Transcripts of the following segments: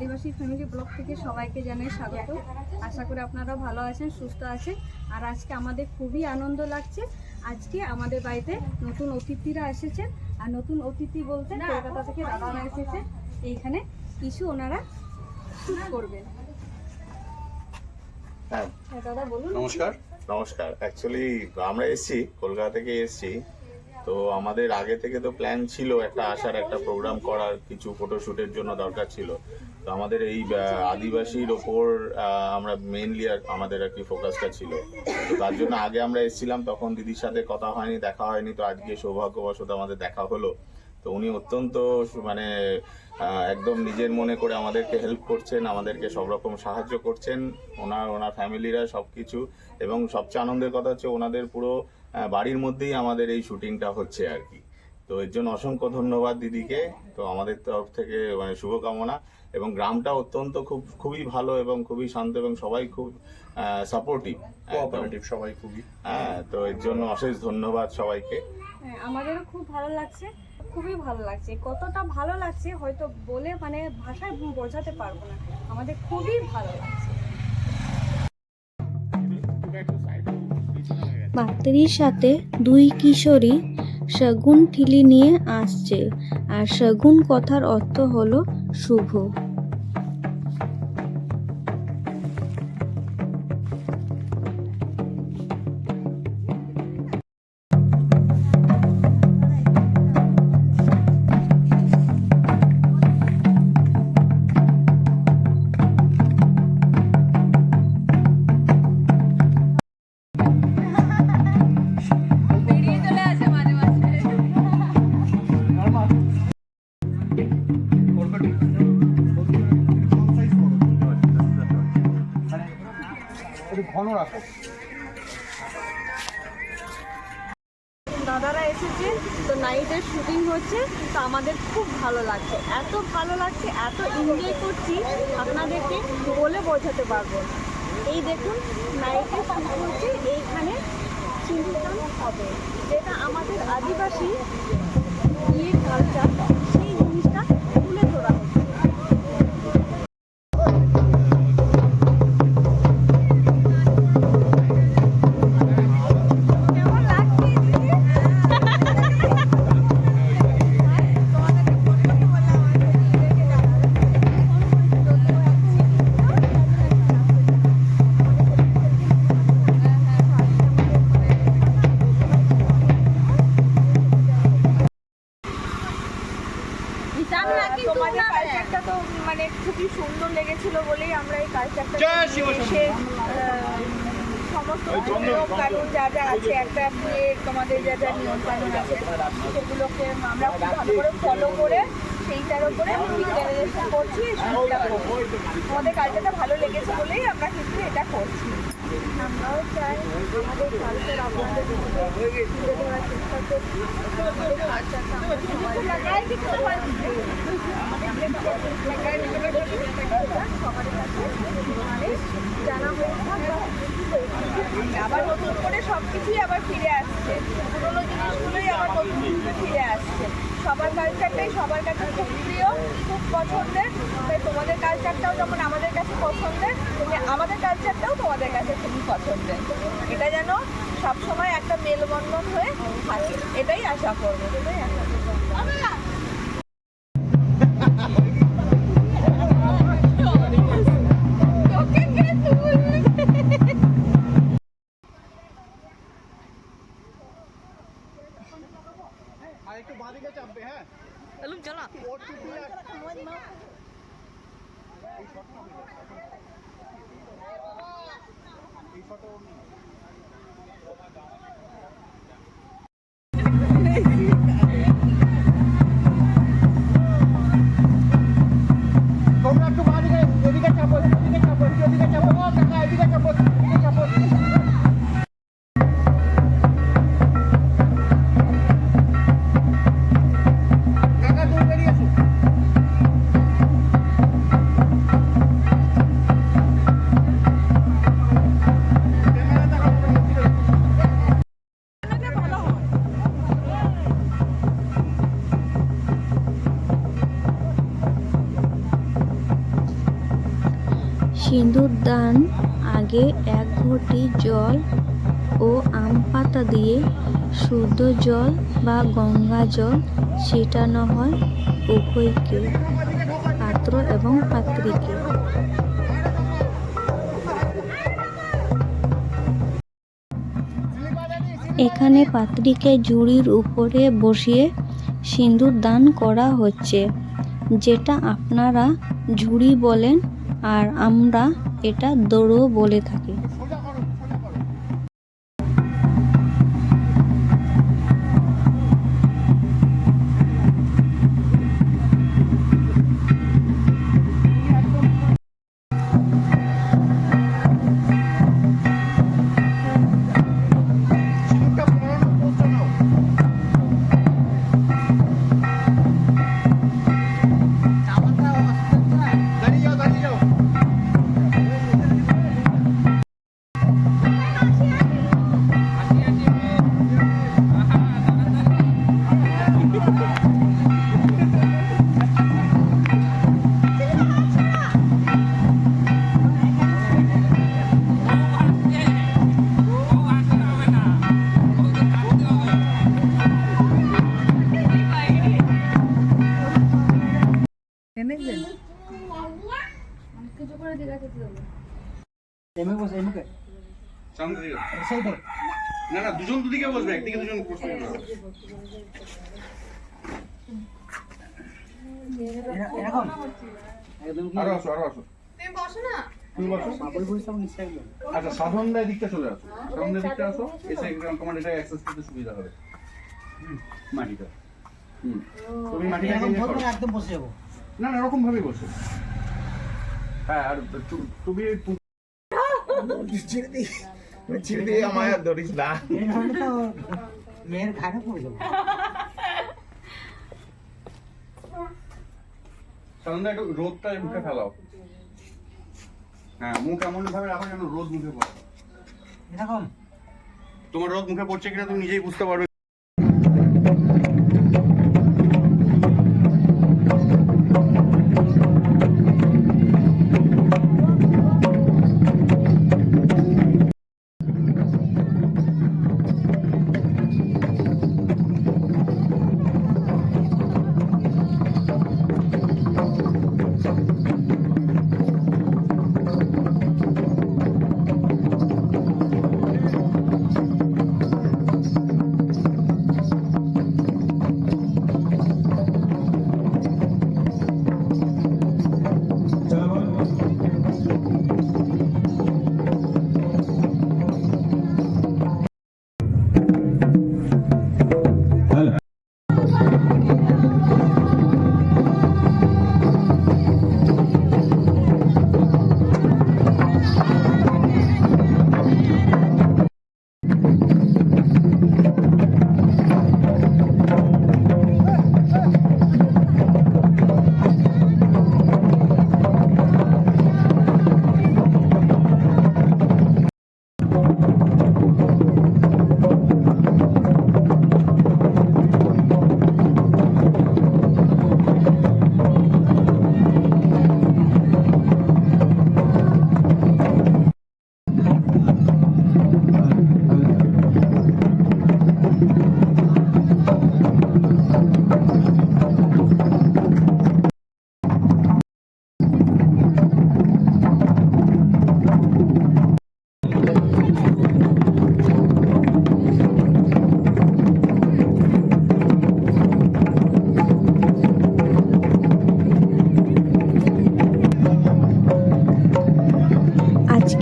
আদিবাসী family blog থেকে সবাইকে জানাই স্বাগত। আশা করি আপনারা ভালো আছেন সুস্থ আছেন। আর আজকে আমাদের খুবই আনন্দ লাগছে। আজকে আমাদের বাড়িতে নতুন অতিথিরা এসেছেন। আর নতুন অতিথি বলতে কলকাতা থেকে দাদারা এসেছে। এইখানে কিছু ওনারা শুট করবেন। হ্যাঁ। হ্যাঁ, দাদা বলুন। নমস্কার। নমস্কার। অ্যাকচুয়ালি আমরা এসেছি কলকাতা থেকে এসেছি। তো আমাদের আগে থেকে তো প্ল্যান ছিল একটা আসার, একটা প্রোগ্রাম করার, কিছু ফটোশুটের জন্য দরকার ছিল। তো আমাদের এই আদিবাসীর ওপর আমরা মেইনলি আমাদের আর কি ফোকাসটা ছিল। তো তার জন্য আগে আমরা এসেছিলাম, তখন দিদির সাথে কথা হয়নি, দেখা হয়নি, তো আজকে সৌভাগ্যবশত আমাদের দেখা হলো। তো উনি অত্যন্ত মানে একদম নিজের মনে করে আমাদেরকে হেল্প করছেন, আমাদেরকে সব রকম সাহায্য করছেন। ওনার ওনার ফ্যামিলিরা সব কিছু এবং সবচেয়ে আনন্দের কথা হচ্ছে, ওনাদের পুরো বাড়ির মধ্যেই আমাদের এই শুটিংটা হচ্ছে আর কি। তো এর জন্য অসংখ্য ধন্যবাদ দিদিকে। তো আমাদের তরফ থেকে মানে শুভকামনা। এবং গ্রামটা অত্যন্ত খুব খুবই ভালো এবং খুবই শান্ত এবং সবাই খুব সাপোর্টিভ কোঅপারেটিভ সবাই খুবই। হ্যাঁ তো এর জন্য অশেষ ধন্যবাদ সবাইকে। হ্যাঁ, আমাদেরও খুব ভালো লাগছে খুবই ভালো লাগছে। কতটা ভালো লাগছে হয়তো বলে মানে ভাষায় বোঝাতে পারব না। আমাদের খুবই ভালো লাগছে। পাত্রীর সাথে দুই কিশোরী শগুন ঠিলি নিয়ে আসছে। আর শগুন কথার অর্থ হলো শুভ। দাদারা এসেছে, তো নাইটের শুটিং হচ্ছে, তো আমাদের খুব ভালো লাগছে। এত ভালো লাগছে, এত এনজয় করছি, আপনাদেরকে বলে বোঝাতে পারব এই দেখুন নাইটের শুটিং হচ্ছে, এইখানে চিন্তিত হবে। যেটা আমাদের আদিবাসী এসে সমস্ত নিয়ম কানুন যা যা আছে একটা বিয়ের তোমাদের যা যা নিয়ম কানুন আছে সেগুলোকে আমরা খুব ভালো করে ফলো করে সেইটার উপরে শুটটা করছি আমাদের কাজটা ভালো লেগেছে বলেই আমরা কিন্তু এটা করছি। আমরাও চাই আমাদের কালচার আপনাদের তুলে ধরার চেষ্টা করছি আমাদের কালচারটা সবার কাছে মানে জানা হয়ে বা আবার নতুন করে সব কিছুই আবার ফিরে আসছে। পুরোনো জিনিসগুলোই আবার নতুন রূপে ফিরে আসছে কালচারটাই সবার কাছে খুব প্রিয়, খুব পছন্দের। তাই তোমাদের কালচারটাও যেমন আমাদের কাছে পছন্দের আমাদের কালচারটাও তোমাদের কাছে খুবই পছন্দের। এটা যেন সবসময় একটা মেলবন্ধন হয়ে থাকে। এটাই আশা করব, এটাই আশা করব। সিঁদুর দান, আগে এক ঘটি জল ও আম পাতা দিয়ে শুদ্ধ জল বা গঙ্গা জল ছিটানো হয় উভয়কে, পাত্র এবং পাত্রীকে। এখানে পাত্রীকে ঝুড়ির উপরে বসিয়ে সিঁদুর দান করা হচ্ছে, যেটা আপনারা ঝুড়ি বলেন আর আমরা এটা দড়ো বলে থাকি। এমে বসে এমুকে সামনে দিকে। না না দুজন দুদিকে বসবে একদিকে দুজন বসবে। না। এরকম একদম আরও আসো আরও আসো। তুমি বসো না। তুমি বসো। বাবুল বসে আচ্ছা সাধন দিকটা চলে আসো। সাধন দিকটা আসো এসে তোমার এটা অ্যাক্সেস করতে সুবিধা হবে। মাটিটা। হুম। তুমি মাটিটা একদম বসে যাব। না না এরকম ভাবেই বসো। হ্যাঁ আর তুমি ছেড়ে দিই ছেড়ে দিয়ে আমায় আর ধরিস না। এই ধরনের তো মেয়ের ঘাড়ে পড়ে যাব সাধন একটু রোদটা মুখে ফেলাও। হ্যাঁ মুখ এমন ভাবে রাখো যেন রোদ মুখে পড়ে। এরকম? তোমার রোদ মুখে পড়ছে কিনা তুমি নিজেই বুঝতে পারবে।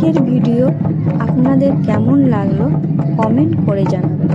আজকের ভিডিও আপনাদের কেমন লাগল কমেন্ট করে জানাবেন।